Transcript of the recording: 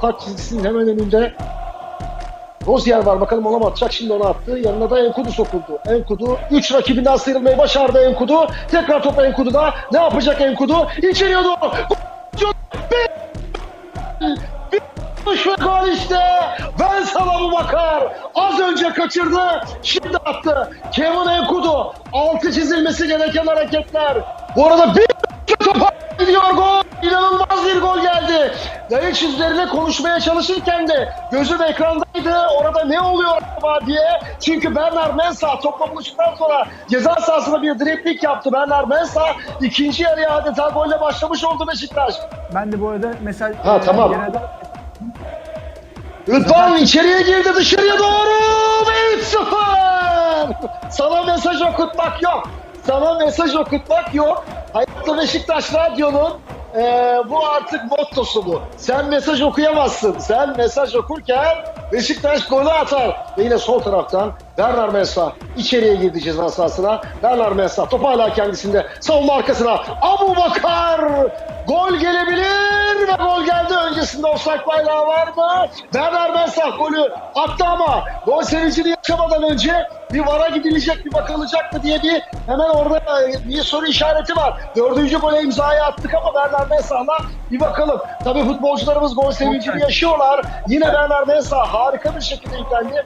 Kart çizgisinin hemen önünde Rozier var. Bakalım ona mı atacak? Şimdi ona attı. Yanına da Enkudu sokuldu. Enkudu 3 rakibinden sıyrılmayı başardı Enkudu. Tekrar topu Enkudu'da. Ne yapacak Enkudu? Bir vuruş ve gol işte. Ben sana bu bakar. Az önce kaçırdı. Şimdi attı. Kevin Enkudu. Altı çizilmesi gereken hareketler. Bu arada bir topa gidiyor gol. İnanılmaz bir gol geldi. Yayıç üzerine konuşmaya çalışırken de gözüm ekrandaydı. Orada ne oluyor acaba diye. Çünkü Bernard Mensah topla buluştuktan sonra ceza sahasına bir dripling yaptı. Bernard Mensah ikinci yarıya adeta golle başlamış oldu Beşiktaş. Ben de bu arada mesaj Ha, tamam. genelde Rıdvan içeriye girdi dışarıya doğru ve 3-0. Sana mesaj okutmak yok. Sana mesaj okutmak yok. Hayatta Beşiktaş Radyo'nun eee, bu artık mottosu bu. Sen mesaj okuyamazsın. Sen mesaj okurken Beşiktaş golü atar. Ve yine sol taraftan Bernard Mensah içeriye girdi ceza sahasına. Bernard Mensah top hala kendisinde. Savunma arkasına. Abu Bakar gol gol Öncesinde offside bayrağı var mı? Bernard Mensah golü attı ama gol sevincini yaşamadan önce bir vara gidilecek bir bakılacak mı diye bir hemen orada e, bir soru işareti var. Dördüncü gole imzayı attık ama Bernard Mensah'la bir bakalım. Tabii futbolcularımız gol sevincini yaşıyorlar. Yine Bernard Mensah harika bir şekilde yüklendi.